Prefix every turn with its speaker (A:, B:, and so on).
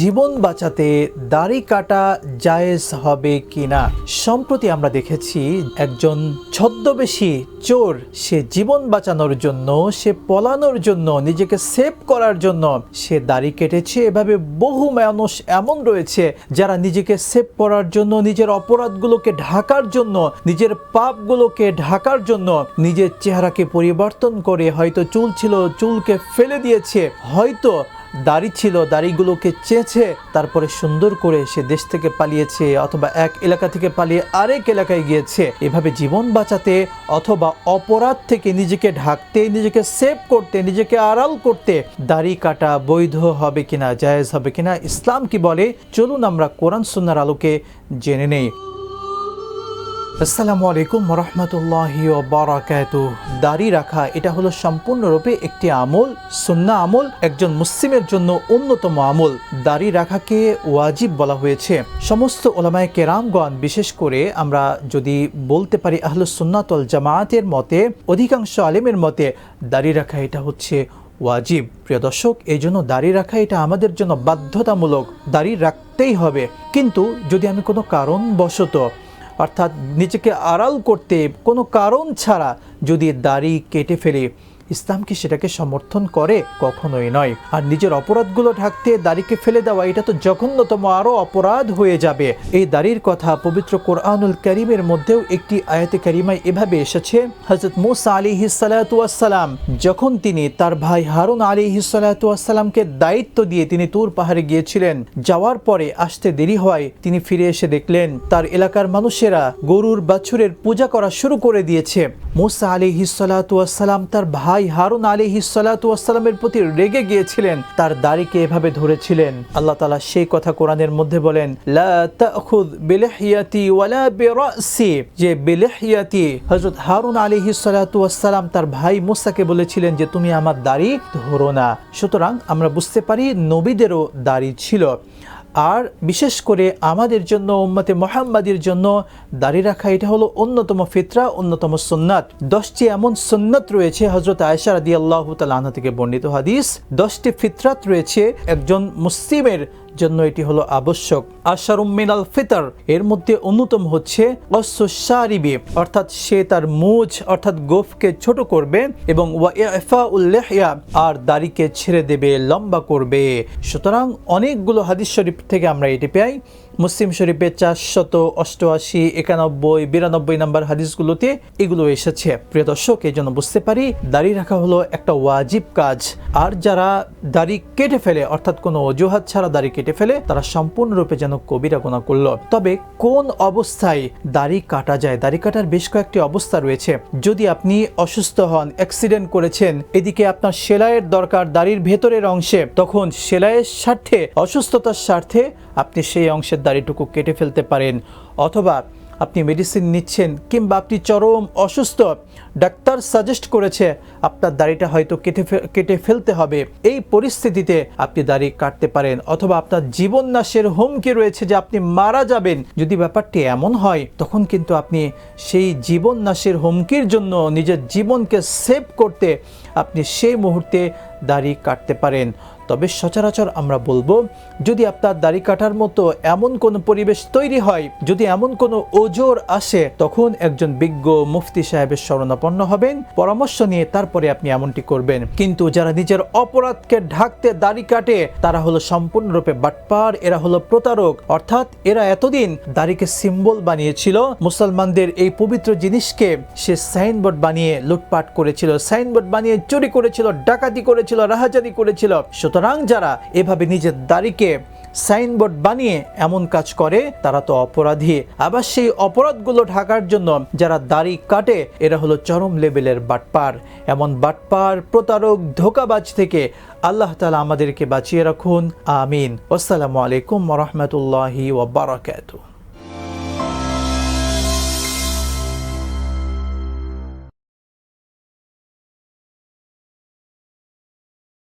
A: জীবন বাঁচাতে দাড়ি কাটা জায়েজ হবে কিনা? সম্প্রতি আমরা দেখেছি একজন ছদ্মবেশী চোর, সে জীবন বাঁচানোর জন্য, সে পলানোর জন্য, নিজেকে সেভ করার জন্য, সে দাড়ি কেটেছে। এভাবে বহু মানুষ এমন রয়েছে যারা নিজেকে সেভ করার জন্য, নিজের অপরাধগুলোকে ঢাকার জন্য, নিজের পাপগুলোকে ঢাকার জন্য, নিজের চেহারাকে পরিবর্তন করে হয়তো চুল ছিল, চুলকে ফেলে দিয়েছে। হয়তো দাড়ি ছিল, দাড়িগুলোকে চেয়েছে তারপরে সুন্দর করে সে দেশ থেকে পালিয়েছে অথবা এক এলাকা থেকে পালিয়ে আরেক এলাকায় গিয়েছে। এভাবে জীবন বাঁচাতে অথবা অপরাধ থেকে নিজেকে ঢাকতে, নিজেকে সেভ করতে, নিজেকে আড়াল করতে দাড়ি কাটা বৈধ হবে কিনা, জায়েজ হবে কিনা, ইসলাম কি বলে? চলুন আমরা কোরআন সুন্নার আলোকে জেনে নেই। আসসালামু আলাইকুম রহমতুল্লাহি বারাকাত দাড়ি রাখা, এটা হলো সম্পূর্ণরূপে একটি আমল সুন্না আমল, একজন মুসলিমের জন্য অন্যতম আমল। দাড়ি রাখাকে ওয়াজিব বলা হয়েছে। সমস্ত ওলামায় কেরামগণ, বিশেষ করে আমরা যদি বলতে পারি আহল সুন্নাতল জামায়াতের মতে, অধিকাংশ আলেমের মতে, দাড়ি রাখা এটা হচ্ছে ওয়াজিব। প্রিয় দর্শক এই জন্য দাড়ি রাখা এটা আমাদের জন্য বাধ্যতামূলক। দাড়ি রাখতেই হবে। কিন্তু যদি আমি কোনো কারণবশত অর্থাৎ নিজেকে আড়াল করতে কোনো কারণ ছাড়া যদি দাড়ি কেটে ফেলে ইসলাম কি সেটাকে সমর্থন করে কখনোই নয়। আর নিজের অপরাধগুলো ঢাকতে দাড়িকে ফেলে দেওয়া, এটা তো জঘন্যতম, আরও অপরাধ হয়ে যাবে। এই দাড়ির কথা পবিত্র কোরআনুল করিমের মধ্যেও একটি আয়াতে কারিমায় এভাবে এসেছে হজরত মুসা আলী হিসালাতাম যখন তিনি তার ভাই হারুন আলী হিসালাতামকে দায়িত্ব দিয়ে তিনি তুর পাহাড়ে গিয়েছিলেন, যাওয়ার পরে আসতে দেরি হয় তিনি ফিরে এসে দেখলেন, তার এলাকার মানুষেরা গরুর বাছুরের পূজা করা শুরু করে দিয়েছে। মুসা আলী হিসালাতাম তার ভাই ভাই হারুন আলী হিসালাতামের প্রতি রেগে গিয়েছিলেন, তার দাড়িকে এভাবে ধরেছিলেন। আল্লাহ তালা সেই কথা কোরআনের মধ্যে বলেন যে হযরত হারুন আলী তার ভাই মুসাকে বলেছিলেন যে, তুমি আমার দাড়ি ধরো না। সুতরাং আমরা বুঝতে পারি নবীদেরও দাড়ি ছিল। আর বিশেষ করে আমাদের জন্য, উম্মতে মোহাম্মদের জন্য দাড়ি রাখা, এটা হলো অন্যতম ফিতরা, অন্যতম সুন্নাত। দশটি এমন সুন্নাত রয়েছে হজরত আয়সা রাদি আল্লাহ তালাহা থেকে বর্ণিত হাদিস। দশটি ফিতরাত রয়েছে, একজন মুসলিমের জন্য এটি হলো আবশ্যক। আশারুমিনাল ফিতর, এর মধ্যে অন্যতম হচ্ছে অশ্বসারিবি অর্থাৎ সে তার মুজ, অর্থাৎ গোফকে ছোট করবে এবং উল্লেহিয়া আর দাড়িকে ছেড়ে দেবে, লম্বা করবে। সুতরাং অনেকগুলো হাদিস শরীফ থেকে আমরা এটি পাই মুসলিম শরীফে চারশত অষ্টআশি, একানব্বই, বিরানব্বই নাম্বার হাদিসগুলোতে এগুলো এসেছে। প্রিয় দর্শক, এই জন্য বুঝতে পারি, দাড়ি রাখা হলো একটা ওয়াজিব কাজ। আর যারা দাড়ি কেটে ফেলে, অর্থাৎ কোনো অজুহাত ছাড়া দাড়ি কেটে ফেলে, তারা সম্পূর্ণরূপে যেন কবিরা গোনা করল। তবে কোন অবস্থায় দাড়ি কাটা যায়? দাড়ি কাটার বেশ কয়েকটি অবস্থা রয়েছে। যদি আপনি অসুস্থ হন অ্যাক্সিডেন্ট করেছেন, এদিকে আপনার সেলাইয়ের দরকার দাড়ির ভেতরের অংশে, তখন সেলাইয়ের স্বার্থে, অসুস্থতার স্বার্থে আপনি সেই অংশের দাড়িটুকু কেটে ফেলতে পারেন। অথবা আপনি মেডিসিন নিচ্ছেন কিংবা আপনি চরম অসুস্থ, ডাক্তার সাজেস্ট করেছে, আপনার দাড়িটা হয়তো কেটে কেটে ফেলতে হবে। এই পরিস্থিতিতে আপনি দাড়ি কাটতে পারেন। অথবা আপনার জীবন নাশের হুমকি রয়েছে যে আপনি মারা যাবেন। যদি ব্যাপারটি এমন হয়, তখন কিন্তু আপনি সেই জীবন নাশের হুমকির জন্য নিজের জীবনকে সেভ করতে আপনি সেই মুহূর্তে দাড়ি কাটতে পারেন। তবে সচরাচর আমরা বলব, যদি আপনার দাড়ি কাটার মতো এমন কোনো পরিবেশ তৈরি হয়, যদি এমন কোনো ওজোর আসে, তখন একজন বিজ্ঞ মুফতি সাহেবের শরণাপন্ন হবেন, পরামর্শ নিয়ে তারপরে আপনি এমনটি করবেন। কিন্তু যারা নিজের অপরাধকে ঢাকতে দাড়ি কাটে, তারা হলো সম্পূর্ণরূপে বাটপার, এরা হলো প্রতারক। অর্থাৎ এরা এতদিন দাড়িকে সিম্বল বানিয়েছিল, মুসলমানদের এই পবিত্র জিনিসকে সে সাইনবোর্ড বানিয়ে লুটপাট করেছিল, সাইনবোর্ড বানিয়ে চুরি করেছিল, ডাকাতি করেছিল রাহাজারি করেছিল। সুতরাং সুতরাং যারা এভাবে নিজের দাড়িকে সাইনবোর্ড বানিয়ে এমন কাজ করে, তারা তো অপরাধী। আবার সেই অপরাধগুলো ঢাকার জন্য যারা দাড়ি কাটে, এরা হলো চরম লেভেলের বাটপার। এমন বাটপার, প্রতারক, ধোকাবাজ থেকে আল্লাহ তালা আমাদেরকে বাঁচিয়ে রাখুন। আমিন। আসসালামু আলাইকুম রহমতুল্লাহি ওবরাকাতু